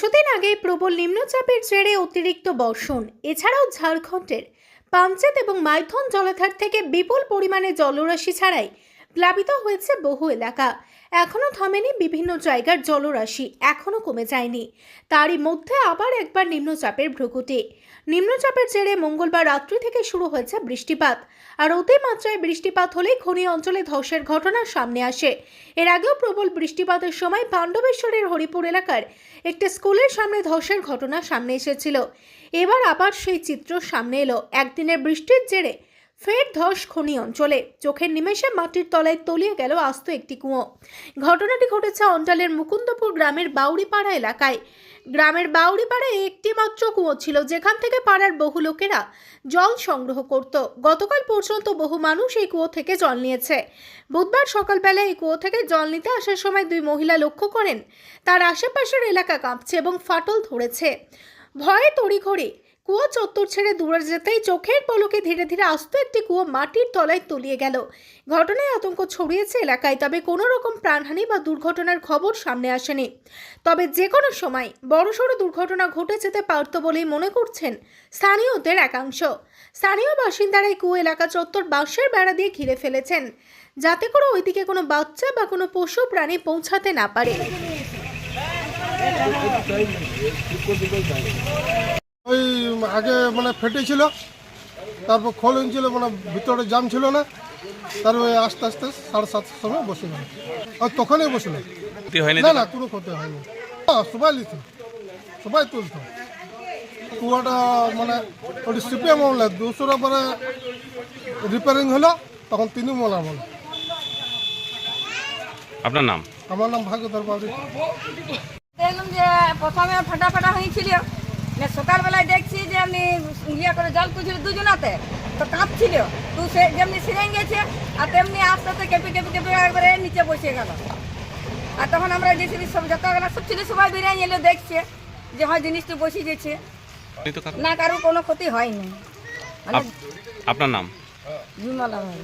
কিছুদিন আগে প্রবল নিম্নচাপের জেরে অতিরিক্ত বর্ষণ, এছাড়াও ঝাড়খণ্ডের পাঞ্চেত এবং মাইথন জলাধার থেকে বিপুল পরিমাণে জলরাশি ছাড়াই প্লাবিত হয়েছে বহু এলাকা। এখনও থামেনি বিভিন্ন জায়গার জলরাশি। এখনও কমে যায়নি। তারই মধ্যে আবার একবার নিম্নচাপের ভ্রুকুটি। নিম্নচাপের জেরে মঙ্গলবার রাত্রি থেকে শুরু হয়েছে বৃষ্টিপাত। আর অতিমাত্রায় বৃষ্টিপাত হলেই খনি অঞ্চলে ধসের ঘটনা সামনে আসে। এর আগেও প্রবল বৃষ্টিপাতের সময় পাণ্ডবেশ্বরের হরিপুর এলাকার একটি স্কুলের সামনে ধসের ঘটনা সামনে এসেছিল। এবার আবার সেই চিত্র সামনে এলো। একদিনের বৃষ্টির জেরে ফের ধস খনি অঞ্চলে। চোখের নিমেষে মাটির তলায় তলিয়ে গেল আস্ত একটি কুয়ো। ঘটনাটি ঘটেছে অঞ্চলের মুকুন্দপুর গ্রামের বাউরিপাড়া এলাকায়। গ্রামের বাউরিপাড়ায় একটি মাত্র কুয়ো ছিল, যেখান থেকে পাড়ার বহু লোকেরা জল সংগ্রহ করত। গতকাল পর্যন্ত বহু মানুষ এই কুয়ো থেকে জল নিয়েছে। বুধবার সকালবেলা এই কুয়ো থেকে জল নিতে আসার সময় দুই মহিলা লক্ষ্য করেন, তার আশেপাশের এলাকা কাঁপছে এবং ফাটল ধরেছে। ভয়ে তড়িঘড়ি কুয়ো চত্বর ছেড়ে দূরে যেতেই চোখের পলকে ধীরে ধীরে আস্ত একটি কুয়ো মাটির তলায় তলিয়ে গেল। ঘটনায় আতঙ্ক ছড়িয়েছে এলাকায়, তবে কোনো রকম প্রাণহানি বা দুর্ঘটনার খবর সামনে আসেনি। তবে যে কোনো সময় বড়সড় দুর্ঘটনা ঘটে যেতে পারত বলেই মনে করছেন স্থানীয়দের একাংশ। স্থানীয় বাসিন্দারা এই কুয়ো এলাকা চত্বর বাঁশের বেড়া দিয়ে ঘিরে ফেলেছেন, যাতে করে ওইদিকে কোনো বাচ্চা বা কোনো পশু প্রাণী পৌঁছাতে না পারে। আগে মানে ফেটেছিল তারপর খোল ছিল মানে ভিতরে জাম ছিল না তারপরে আস্তে আস্তে সাড়ে সাতটার সময় বসে গেল আর তখনই বসে গেল না না কোনো ক্ষতি হয়নি। হ্যাঁ, সবাই লিত সবাই তুলত কুয়াটা মানে ওটি সিপিএম আমলে দুশোটা পরে রিপেয়ারিং হলো তখন তিনি মোলা বলে আপনার নাম? আমার নাম ভাগ্যধর বাবরি দেখলাম যে প্রথমে ফাটা ফাটা হয়েছিল। না সকালবেলায় দেখছি যে আমি ইয়ে করে জল তুলছিল দুজনাতে তো কাঁপছিল। তো সে যেমনি সিরেন গেছে আর তেমনি আস্তে আস্তে কেঁপে কেঁপে কেঁপে একবারে নিচে বসে গেল। আর তখন আমরা জেসিবি সব যতগুলো সব ছিল সবাই বেরিয়ে এলো দেখছে যে হয় জিনিসটি বসে গেছে। না কারও কোনো ক্ষতি হয়নি। মানে আপনার নাম? বিমলা ভাই।